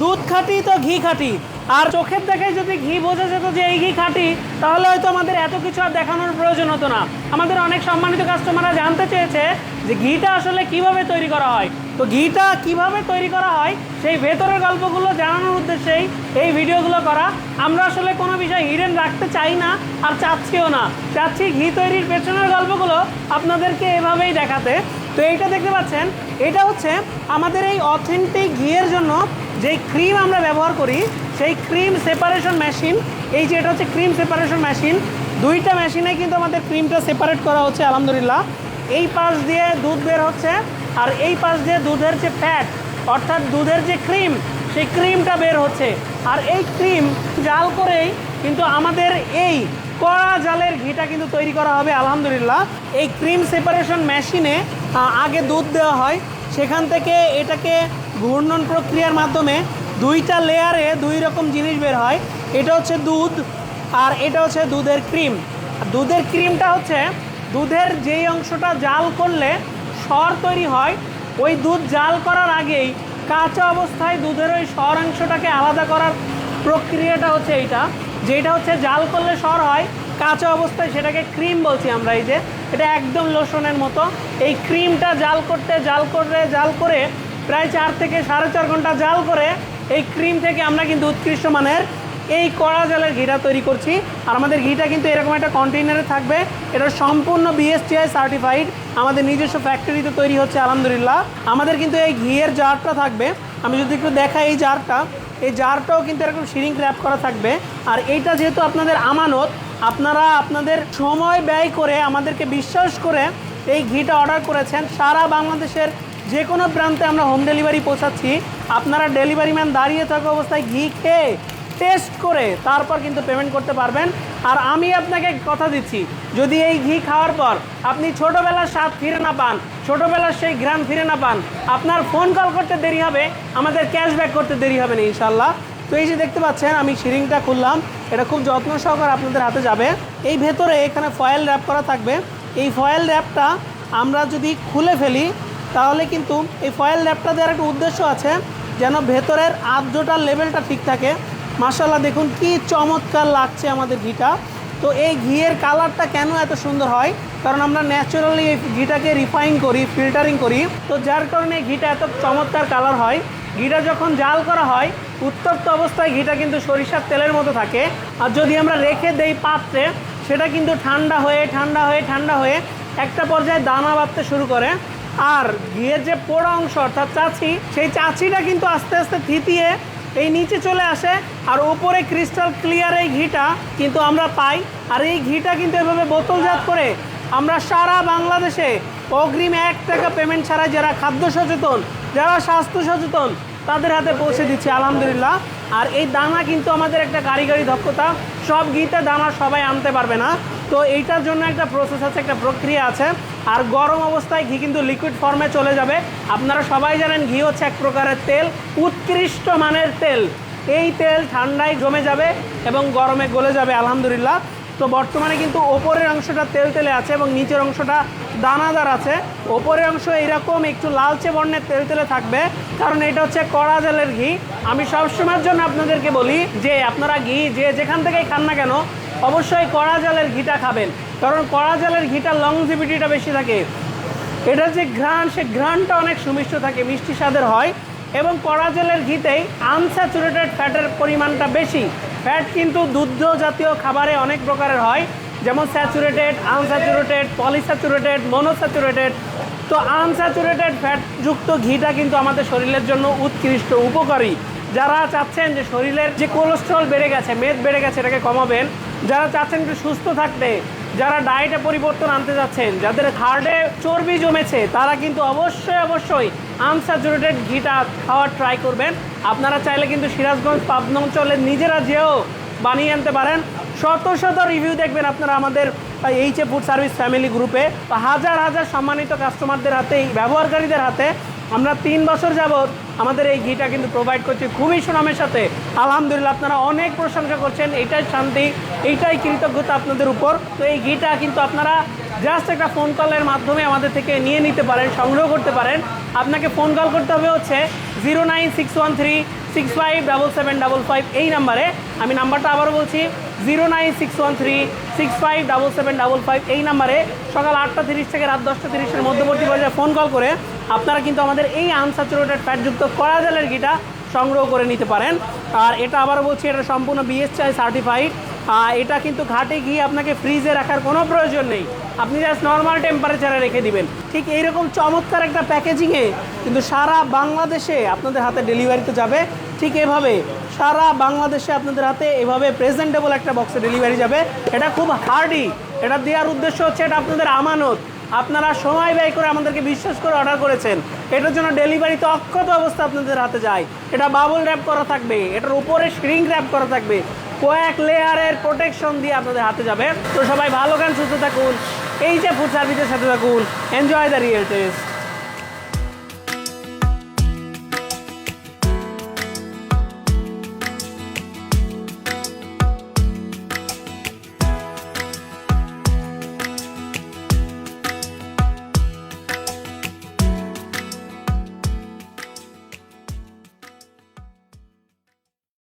দুধ খাঁটি তো ঘি খাঁটি। আর চোখের দেখায় যদি ঘি বোঝা যেত যে এই ঘি খাঁটি, তাহলে হয়তো আমাদের এত কিছু আর দেখানোর প্রয়োজন হতো না। আমাদের অনেক সম্মানিত কাস্টমাররা জানতে চেয়েছে যে ঘিটা আসলে কীভাবে তৈরি করা হয়। তো ঘিটা কীভাবে তৈরি করা হয়, সেই ভেতরের গল্পগুলো জানানোর উদ্দেশ্যেই এই ভিডিওগুলো করা। আমরা আসলে কোনো বিষয় হিডেন রাখতে চাই না আর চাচ্ছিও না। চাচ্ছি ঘি তৈরির পেছনের গল্পগুলো আপনাদেরকে এভাবেই দেখাতে। তো এইটা দেখতে পাচ্ছেন, এটা হচ্ছে আমাদের এই অথেন্টিক ঘিয়ের জন্য যেই ক্রিম আমরা ব্যবহার করি, সেই ক্রিম সেপারেশন মেশিন এই যে এটা হচ্ছে ক্রিম সেপারেশন মেশিন দুইটা মেশিনে কিন্তু আমাদের ক্রিমটা সেপারেট করা হচ্ছে, আলহামদুলিল্লাহ। এই পাশ দিয়ে দুধ বের হচ্ছে, আর এই পাশ দিয়ে দুধের যে ফ্যাট অর্থাৎ দুধের যে ক্রিম সেই ক্রিমটা বের হচ্ছে। আর এই ক্রিম জাল করেই কিন্তু আমাদের এই কড়া জালের ঘিটা কিন্তু তৈরি করা হবে, আলহামদুলিল্লাহ। এই ক্রিম সেপারেশন মেশিনে আগে দুধ দেওয়া হয়, সেখান থেকে এটাকে ঘূর্ণন প্রক্রিয়ার মাধ্যমে দুইটা লেয়ারে দুই রকম জিনিস বের হয়। এটা হচ্ছে দুধ আর এটা হচ্ছে দুধের ক্রিম। দুধের ক্রিমটা হচ্ছে দুধের যেই অংশটা জাল করলে সর তৈরি হয়, ওই দুধ জাল করার আগেই কাঁচা অবস্থায় দুধের ওই সর অংশটাকে আলাদা করার প্রক্রিয়াটা হচ্ছে এইটা। যেটা হচ্ছে জাল করলে সর হয়, কাঁচা অবস্থায় সেটাকে ক্রিম বলছি আমরা এই যে। এটা একদম লোশনের মতো। এই ক্রিমটা জাল করতে, জাল করে জাল করে প্রায় চার থেকে সাড়ে চার ঘণ্টা জাল করে এই ক্রিম থেকে আমরা কিন্তু উৎকৃষ্ট মানের এই কড়া জালের ঘিটা তৈরি করছি। আর আমাদের ঘিটা কিন্তু এরকম একটা কন্টেইনারে থাকবে। এটা সম্পূর্ণ বিএসটিআই সার্টিফাইড আমাদের নিজস্ব ফ্যাক্টরিতে তৈরি হচ্ছে, আলহামদুলিল্লাহ। আমাদের কিন্তু এই ঘিয়ের জারটা থাকবে। আমি যদি একটু দেখাই এই জারটা, এই জারটাও কিন্তু এরকম সিরিং র্যাপ করা থাকবে। আর এইটা যেহেতু আপনাদের আমানত, আপনারা আপনাদের সময় ব্যয় করে আমাদেরকে বিশ্বাস করে এই ঘিটা অর্ডার করেছেন, সারা বাংলাদেশের যে কোনো প্রান্তে আমরা হোম ডেলিভারি পৌঁছাচ্ছি। আপনারা ডেলিভারি ম্যান দাঁড়িয়ে থাকা অবস্থায় ঘি খেয়ে টেস্ট করে তারপর কিন্তু পেমেন্ট করতে পারবেন। আর আমি আপনাকে কথা দিচ্ছি, যদি এই ঘি খাওয়ার পর আপনি ছোটোবেলার স্বাদ ফিরে না পান, ছোটোবেলার সেই ঘ্রাণ ফিরে না পান, আপনার ফোন কল করতে দেরি হবে, আমাদের ক্যাশব্যাক করতে দেরি হবে না ইনশাল্লাহ তো এই যে দেখতে পাচ্ছেন, আমি সিরিংটা খুললাম, এটা খুব যত্ন সহকারে আপনাদের হাতে যাবে। এই ভেতরে এখানে ফয়েল র্যাপ করা থাকবে। এই ফয়েল র্যাপটা আমরা যদি খুলে ফেলি তাহলে কিন্তু এই ফয়েল র্যাপটা দেওয়ার একটা উদ্দেশ্য আছে, যেন ভেতরের আর্দ্রতার লেভেলটা ঠিক থাকে। মাসাল্লাহ দেখুন কি চমৎকার লাগছে আমাদের ঘিটা। তো এই ঘিয়ের কালারটা কেন এত সুন্দর হয়? কারণ আমরা ন্যাচারালি এই ঘিটাকে রিফাইন করি ফিল্টারিং করি। তো যার কারণে ঘিটা এত চমৎকার কালার হয়। ঘিটা যখন জাল করা হয়, উত্তপ্ত অবস্থায় ঘিটা কিন্তু সরিষার তেলের মতো থাকে। আর যদি আমরা রেখে দেই পাত্রে, সেটা কিন্তু ঠান্ডা হয়ে ঠান্ডা হয়ে ঠান্ডা হয়ে একটা পর্যায়ে দানা বাঁধতে শুরু করে। আর ঘিয়ের যে পোড়া অংশ অর্থাৎ চাচি, সেই চাচিটা কিন্তু আস্তে আস্তে থিতিয়ে এই নিচে চলে আসে আর ওপরে ক্রিস্টাল ক্লিয়ার এই ঘিটা কিন্তু আমরা পাই। আর এই ঘিটা কিন্তু এভাবে বোতলজাত করে আমরা সারা বাংলাদেশে অগ্রিম এক টাকা পেমেন্ট ছাড়া যারা খাদ্য সচেতন, যারা স্বাস্থ্য সচেতন, তাদের হাতে পৌঁছে দিচ্ছি আলহামদুলিল্লাহ। আর এই দানা কিন্তু আমাদের একটা কারিগরি দক্ষতা। সব ঘিতে দানা সবাই আনতে পারবে না। তো এইটার জন্য একটা প্রসেস আছে, একটা প্রক্রিয়া আছে। আর গরম অবস্থায় ঘি কিন্তু লিকুইড ফর্মে চলে যাবে। আপনারা সবাই জানেন ঘি হচ্ছে এক প্রকারের তেল, উৎকৃষ্ট মানের তেল। এই তেল ঠান্ডায় জমে যাবে এবং গরমে গলে যাবে, আলহামদুলিল্লাহ। তো বর্তমানে কিন্তু ওপরের অংশটা তেল তেলে আছে এবং নিচের অংশটা দানাদার আছে। ওপরের অংশ এরকম একটু লালচে বর্ণের তেল তেলে থাকবে, কারণ এটা হচ্ছে কড়া জালের ঘি। আমি সবসময়ের জন্য আপনাদেরকে বলি যে, আপনারা ঘি যে যেখান থেকেই খান না কেন অবশ্যই কড়া জালের ঘিটা খাবেন, কারণ কড়া জালের ঘিটার লংজিভিটিটা বেশি থাকে। এটা যে ঘ্রাণ, সে ঘ্রাণটা অনেক সুমিষ্ট থাকে, মিষ্টি স্বাদের হয়, এবং কড়া জলের ঘিতেই আনস্যাচুরেটেড ফ্যাটের পরিমাণটা বেশি। ফ্যাট কিন্তু দুগ্ধ জাতীয় খাবারে অনেক প্রকারের হয়, যেমন স্যাচুরেটেড আনস্যাচুরেটেড পলিস্যাচুরেটেড মনোস্যাচুরেটেড তো আনস্যাচুরেটেড ফ্যাটযুক্ত ঘিটা কিন্তু আমাদের শরীরের জন্য উৎকৃষ্ট, উপকারী। যারা চাচ্ছেন যে শরীরের যে কোলেস্ট্রল বেড়ে গেছে, মেদ বেড়ে গেছে, এটাকে কমাবেন। যারা চাচ্ছেন একটু সুস্থ থাকতে, যারা ডায়েটে পরিবর্তন আনতে যাচ্ছেন, যাদের হার্টে চর্বি জমেছে, তারা কিন্তু অবশ্যই অবশ্যই আনস্যাচুরেটেড ঘিটা খাওয়ার ট্রাই করবেন। আপনারা চাইলে কিন্তু সিরাজগঞ্জ, পাবনা অঞ্চলে নিজেরা যেও বানিয়ে আনতে পারেন। শত শত রিভিউ দেখবেন আপনারা আমাদের H A food service family গ্রুপে হাজার হাজার সম্মানিত কাস্টমারদের হাতে ব্যবহারকারীদের হাতে আমরা তিন বছর যাবৎ আমাদের এই ঘিটা কিন্তু প্রোভাইড করছি। খুবই সুনামের সাথে। আলহামদুলিল্লাহ, আপনারা অনেক প্রশংসা করছেন। এইটাই শান্তি, এইটাই কৃতজ্ঞতা আপনাদের উপর। তো এই ঘিটা কিন্তু আপনারা জাস্ট একটা ফোন কলের মাধ্যমে আমাদের থেকে নিয়ে নিতে পারেন, সংগ্রহ করতে পারেন। আপনাকে ফোন কল করতে হবে হচ্ছে zero nine six one three six five double seven double five এই নাম্বারে আমি নাম্বারটা আবারও বলছি zero nine six one three six five double seven double five এই নাম্বারে সকাল আটটা তিরিশ থেকে রাত দশটা তিরিশের মধ্যবর্তী পর্যায়ে ফোন কল করে আপনারা কিন্তু আমাদের এই আনস্যাচুরেটেড ফ্যাটযুক্ত কড়া জালের ঘিটা সংগ্রহ করে নিতে পারেন। আর এটা আবারও বলছি, এটা সম্পূর্ণ বিএসআই সার্টিফাইড এটা কিন্তু ঘাটে গিয়ে আপনাকে ফ্রিজে রাখার কোনো প্রয়োজন নেই। আপনি জাস্ট নর্মাল টেম্পারেচারে রেখে দিবেন। ঠিক এইরকম চমৎকার একটা প্যাকেজিংয়ে কিন্তু সারা বাংলাদেশে আপনাদের হাতে ডেলিভারিতে যাবে। ঠিক এভাবে সারা বাংলাদেশে আপনাদের হাতে এভাবে প্রেজেন্টেবল একটা বক্সে ডেলিভারি যাবে। এটা খুব হার্ডি এটা দেওয়ার উদ্দেশ্য হচ্ছে, এটা আপনাদের আমানত। আপনারা সময় ব্যয় করে আমাদেরকে বিশ্বাস করে অর্ডার করেছেন। এটার জন্য ডেলিভারিতে অক্ষত অবস্থা আপনাদের হাতে যায়। এটা বাবল র্যাপ করা থাকবে। এটার উপরে শ্রিং র্যাপ করা থাকবে। কয়েক লেয়ারের প্রোটেকশন দিয়ে আপনাদের হাতে যাবে। তো সবাই ভালো গান সুস্থ থাকুন। এই যে ফুড সার্ভিসের সাথে থাকুন। Enjoy the real test